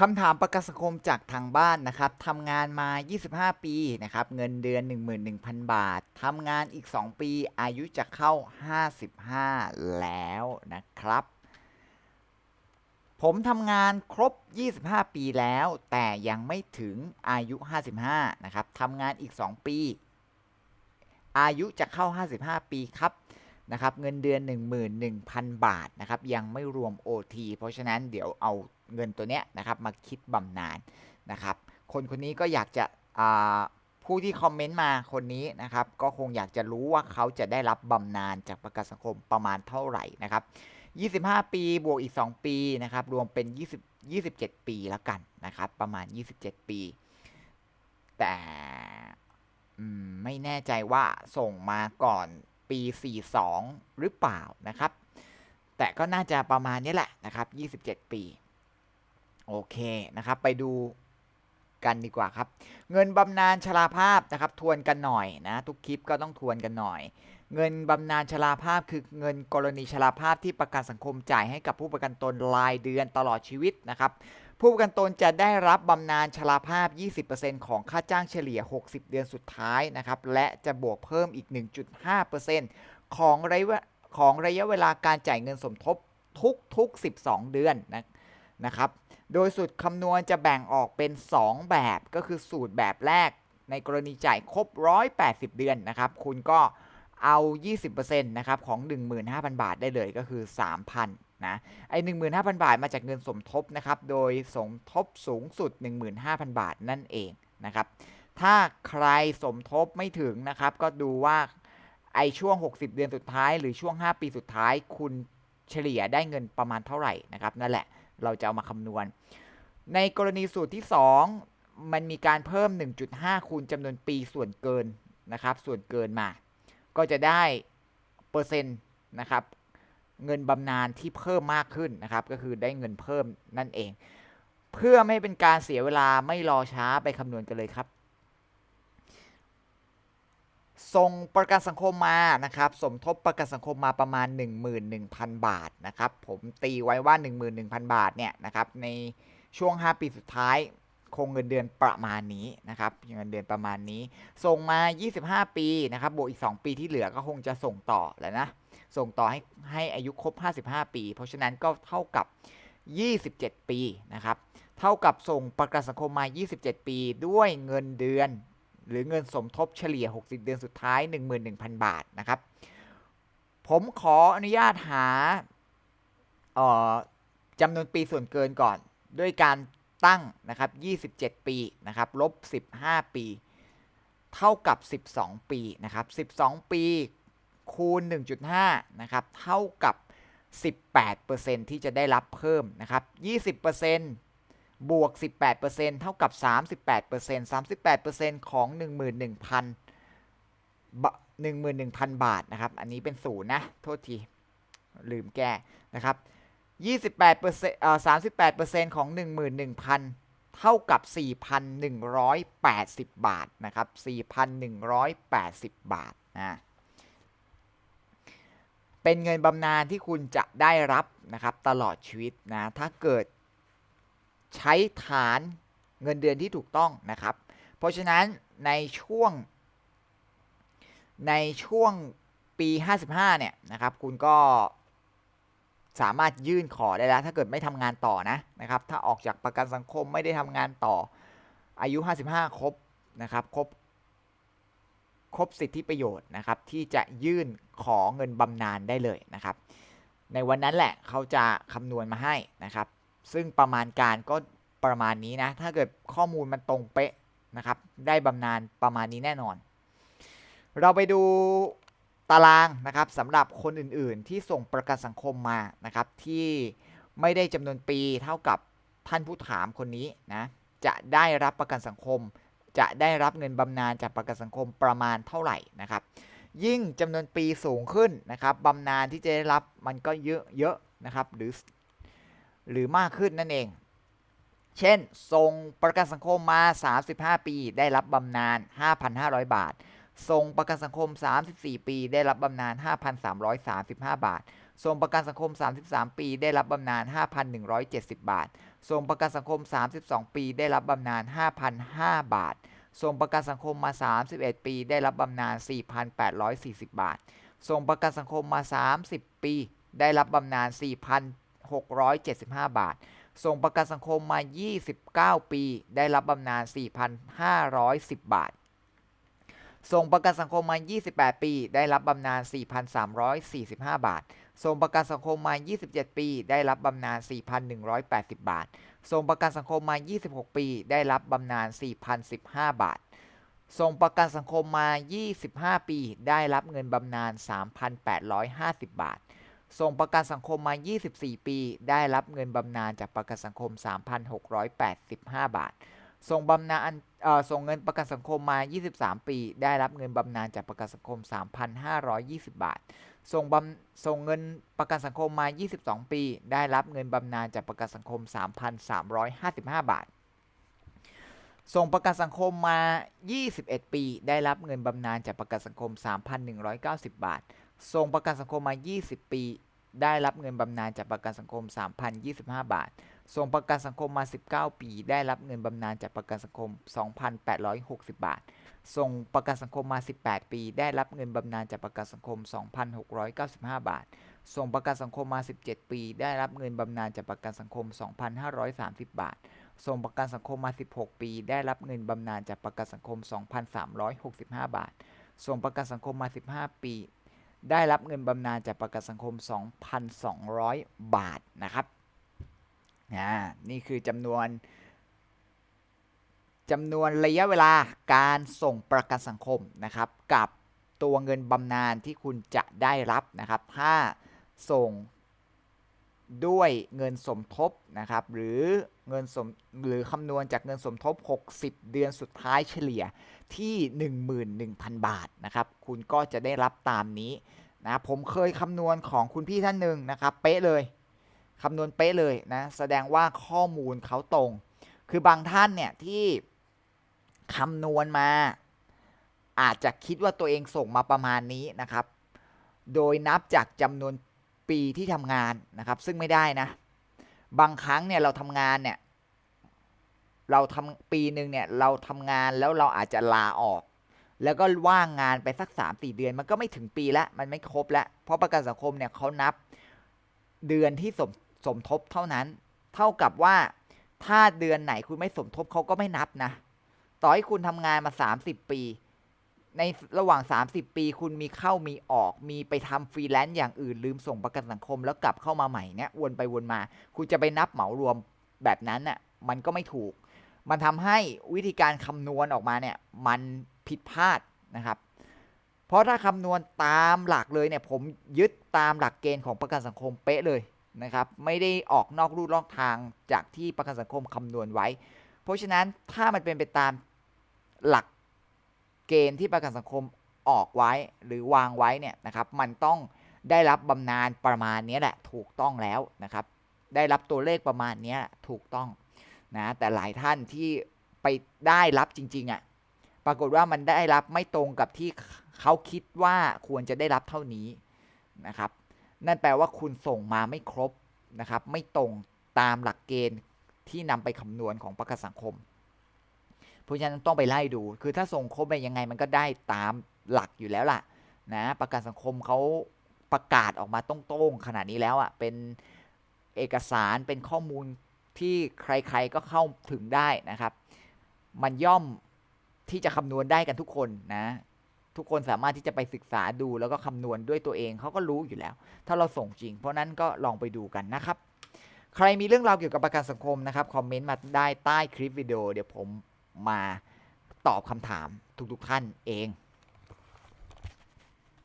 คำถามประกันสังคมจากทางบ้านนะครับทำงานมา 25 ปีนะครับเงินเดือน 11,000 บาททำงานอีก 2 ปี อายุจะเข้า 55 แล้วนะครับ ผมทำงานครบ 25 ปีแล้ว แต่ยังไม่ถึงอายุ 55 นะครับทำงานอีก 2 ปี อายุจะเข้า 55 ปีครับนะครับเงินเดือน 11,000 บาทนะครับยังไม่รวม OT เพราะฉะนั้นเดี๋ยวเอา เงินตัวเนี้ยนะครับมาคิดบำนาญนะครับ คนคนนี้ก็อยากจะผู้ที่คอมเมนต์มาคนนี้นะครับ ก็คงอยากจะรู้ว่าเขาจะได้รับบำนาญจากประกันสังคมประมาณเท่าไหร่นะครับ 25 ปีบวกอีก 2 ปีนะครับ รวมเป็น 20 27 ปีแล้วกันนะครับ ประมาณ 27 ปี แต่ไม่แน่ใจว่าส่งมาก่อนปี 42 หรือเปล่านะครับ แต่ก็น่าจะประมาณนี้แหละนะครับ 27 ปี โอเคนะครับ ไปดูกันดีกว่าครับ เงินบำนาญชราภาพนะครับ ทวนกันหน่อยนะทุกคลิปก็ต้องทวนกันหน่อย เงินบำนาญชราภาพคือเงินกรณีชราภาพที่ประกันสังคมจ่ายให้กับผู้ประกันตนรายเดือนตลอดชีวิตนะครับ ผู้ประกันตนจะได้รับบำนาญชราภาพ 20%ของค่าจ้างเฉลี่ย 60 เดือนสุดท้ายนะครับ และจะบวกเพิ่มอีก 1.5%ของระยะของระยะเวลาการจ่ายเงินสมทบทุกๆ 12 เดือนนะนะครับ โดยสูตรคำนวณจะแบ่งออกเป็น 2 แบบก็คือสูตรแบบแรก ในกรณีจ่ายครบ 180 เดือนนะครับ คุณก็เอา 20%นะครับของ 15,000 บาทได้เลยก็คือ 3,000นะไอ้15,000 บาทมาจากเงินสมทบนะครับ โดยสมทบสูงสุด 15,000 บาทนั่นเองนะครับ ถ้าใครสมทบไม่ถึงนะครับ ก็ดูว่าไอช่วง 60 เดือนสุดท้าย หรือช่วง 5 ปีสุดท้าย คุณเฉลี่ยได้เงินประมาณเท่าไหร่นะครับนั่นแหละ เราจะเอามาคำนวณ ในกรณีสูตรที่ 2 มันมีการเพิ่ม 1.5 คูณจำนวนปีส่วนเกินนะครับ ส่วนเกินมา ก็จะได้เปอร์เซ็นต์นะครับ เงินบำนาญที่เพิ่มมากขึ้นนะครับ ก็คือได้เงินเพิ่มนั่นเอง เพื่อไม่เป็นการเสียเวลาไม่รอช้าไปคำนวณกันเลยครับ ส่งประกันสังคมมานะครับ สมทบประกันสังคมมาประมาณ 11,000 บาทนะครับ ผมตีไว้ว่า 11,000 บาทเนี่ยนะครับ ในช่วง 5 ปีสุดท้ายคงเงินเดือนประมาณนี้นะครับเงินเดือนประมาณนี้ ส่งมา 25 ปีนะครับ บวกอีก 2 ปีที่เหลือก็คงจะส่งต่อแหล้วนะ ส่งต่อให้ให้อายุครบ 55 ปี เพราะฉะนั้นก็เท่ากับ 27 ปีนะครับ เท่ากับส่งประกันสังคมมา 27 ปีด้วยเงินเดือน หรือเงินสมทบเฉลี่ย 60 เดือนสุดท้าย 11,000 บาทนะครับ ผมขออนุญาตหาจำนวนปีส่วนเกินก่อน ด้วยการตั้งนะครับ 27 ปีนะครับลบ 15 ปี เท่ากับ 12 ปีนะครับ 12 ปีคูณ 1.5 นะครับ เท่ากับ 18%ที่จะได้รับเพิ่มนะครับ 20% บวก 18%เท่ากับ 38% 38%ของ 11,000 11,000 บาทนะครับ อันนี้เป็นศูนย์นะ โทษที ลืมแก้นะครับ28%เอ่อ38%ของ 11,000 เท่ากับ 4,180 บาทนะครับ 4,180 บาทนะเป็นเงินบำนาญที่คุณจะได้รับนะครับตลอดชีวิตนะ ถ้าเกิด ใช้ฐานเงินเดือนที่ถูกต้องนะครับ เพราะฉะนั้นในช่วง ในช่วงปี 55 เนี่ยนะครับ คุณก็สามารถยื่นขอได้แล้ว ถ้าเกิดไม่ทำงานต่อนะนะครับ ถ้าออกจากประกันสังคมไม่ได้ทำงานต่ออายุ 55 ครบนะครับครบครบสิทธิประโยชน์นะครับ ที่จะยื่นขอเงินบำนาญได้เลยนะครับ ในวันนั้นแหละเขาจะคำนวณมาให้นะครับ ซึ่งประมาณการก็ประมาณนี้นะ ถ้าเกิดข้อมูลมันตรงเป๊ะนะครับ ได้บำนาญประมาณนี้แน่นอน เราไปดูตารางนะครับสำหรับคนอื่นๆ ที่ส่งประกันสังคมมานะครับ ที่ไม่ได้จำนวนปีเท่ากับท่านผู้ถามคนนี้นะ จะได้รับประกันสังคม จะได้รับเงินบำนาญจากประกันสังคมประมาณเท่าไหร่นะครับ ยิ่งจำนวนปีสูงขึ้นนะครับบำนาญที่จะได้รับมันก็เยอะเยอะนะครับ หรือ หรือมากขึ้นนั่นเอง เช่น ส่งประกันสังคมมา 35 ปี ได้รับบำนาญ 5,500 บาท ส่งประกันสังคม 34 ปี ได้รับบำนาญ 5,335 บาททรงประกันสังคม 33 ปี ได้รับบำนาญ 5,170 บาททรงประกันสังคม 32 ปี ได้รับบำนาญ 5,005 บาททรงประกันสังคมมา 31 ปี ได้รับบำนาญ 4,840 บาททรงประกันสังคมมา 30 ปี ได้รับบำนาญ4,000 675 บาททรงประกันสังคมมา 29 ปี ได้รับบำนาญ 4,510 บาททรงประกันสังคมมา 28 ปี ได้รับบำนาญ 4,345 บาททรงประกันสังคมมา 27 ปี ได้รับบำนาญ 4,180 บาททรงประกันสังคมมา 26 ปี ได้รับบำนาญ 4,015 บาททรงประกันสังคมมา 25 ปี ได้รับเงินบำนาญ 3,850 บาท ทรงประกันสังคมมา 24 ปี ได้รับเงินบำนาญจากประกันสังคม 3,685 บาท ส่งบำนาญส่งเงินประกันสังคมมา 23 ปี ได้รับเงินบำนาญจากประกันสังคม 3,520 บาท ส่งบำส่งเงินประกันสังคมมา 22 ปี ได้รับเงินบำนาญจากประกันสังคม 3,355 บาท ส่งประกันสังคมมา 21 ปี ได้รับเงินบำนาญจากประกันสังคม 3,190 บาท ส่งประกันสังคมมา 20 ปี ได้รับเงินบำนาญจากประกันสังคม 3,025 บาทส่งประกันสังคมมา 19 ปี ได้รับเงินบำนาญจากประกันสังคม 2,860 บาทส่งประกันสังคมมา 18 ปี ได้รับเงินบำนาญจากประกันสังคม 2,695 บาทส่งประกันสังคมมา 17 ปี ได้รับเงินบำนาญจากประกันสังคม 2,530 บาทส่งประกันสังคมมา 16 ปี ได้รับเงินบำนาญจากประกันสังคม 2,365 บาทส่งประกันสังคมมา 15 ปี ได้รับเงินบำนาญจากประกันสังคม 2,200 บาทนะครับนี่คือจำนวนจำนวนระยะเวลาการส่งประกันสังคมนะครับ กับตัวเงินบำนาญที่คุณจะได้รับนะครับ ถ้าส่ง ด้วยเงินสมทบนะครับหรือเงินสมหรือคำนวณจากเงินสมทบ 60 เดือนสุดท้ายเฉลี่ยที่ 11,000 บาทนะครับคุณก็จะได้รับตามนี้นะผมเคยคำนวณของคุณพี่ท่านหนึ่งนะครับเป๊ะเลยคำนวณเป๊ะเลยนะแสดงว่าข้อมูลเขาตรง คือบางท่านเนี่ยที่คำนวณมา อาจจะคิดว่าตัวเองส่งมาประมาณนี้นะครับ โดยนับจากจำนวน ปีที่ทำงานนะครับ ซึ่งไม่ได้นะ บางครั้งเนี่ยเราทำงานเนี่ย เราทำปีหนึ่งเนี่ยเราทำงานแล้วเราอาจจะลาออก แล้วก็ว่างงานไปสัก3 4เดือน มันก็ไม่ถึงปีล้วมันไม่ครบล้วเพราะประกันสังคมเนี่ยเขานับเดือนที่สมสมทบเท่านั้น เท่ากับว่าถ้าเดือนไหนคุณไม่สมทบเขาก็ไม่นับนะ ต่อให้คุณทำงานมา 30 ปี ในระหว่าง 30 ปีคุณมีเข้ามีออกมีไปทำฟรีแลนซ์อย่างอื่นลืมส่งประกันสังคมแล้วกลับเข้ามาใหม่เนี่ยวนไปวนมา คุณจะไปนับเหมารวมแบบนั้นน่ะมันก็ไม่ถูก มันทำให้วิธีการคำนวณออกมาเนี่ยมันผิดพลาดนะครับ เพราะถ้าคำนวณตามหลักเลยเนี่ยผมยึดตามหลักเกณฑ์ของประกันสังคมเป๊ะเลยนะครับไม่ได้ออกนอกลู่นอกทางจากที่ประกันสังคมคำนวณไว้ เพราะฉะนั้นถ้ามันเป็นไปตามหลัก เกณฑ์ที่ประกันสังคมออกไว้หรือวางไว้เนี่ยนะครับ มันต้องได้รับบำนาญประมาณนี้แหละถูกต้องแล้วนะครับ ได้รับตัวเลขประมาณนี้ถูกต้องนะแต่หลายท่านที่ไปได้รับจริงๆอะ่ะปรากฏว่ามันได้รับไม่ตรงกับที่เขาคิดว่าควรจะได้รับเท่านี้นะครับ นั่นแปลว่าคุณส่งมาไม่ครบนะครับ ไม่ตรงตามหลักเกณฑ์ที่นำไปคำนวณของประกันสังคม เพราะฉะนั้นต้องไปไล่ดู คือถ้าส่งครบไปยังไงมันก็ได้ตามหลักอยู่แล้วล่ะนะประกันสังคมเขาประกาศออกมาตรงๆขนาดนี้แล้วอะ่ะเป็นเอกสารเป็นข้อมูลที่ใครๆก็เข้าถึงได้นะครับ มันย่อมที่จะคำนวณได้กันทุกคนนะ ทุกคนสามารถที่จะไปศึกษาดูแล้วก็คำนวณด้วยตัวเองเขาก็รู้อยู่แล้ว ถ้าเราส่งจริง เพราะนั้นก็ลองไปดูกันนะครับ ใครมีเรื่องราวเกี่ยวกับประกันสังคมนะครับคอมเมนต์มาได้ใต้คลิปวิดีโอเดี๋ยวผม มาตอบคำถามทุกๆท่านเอง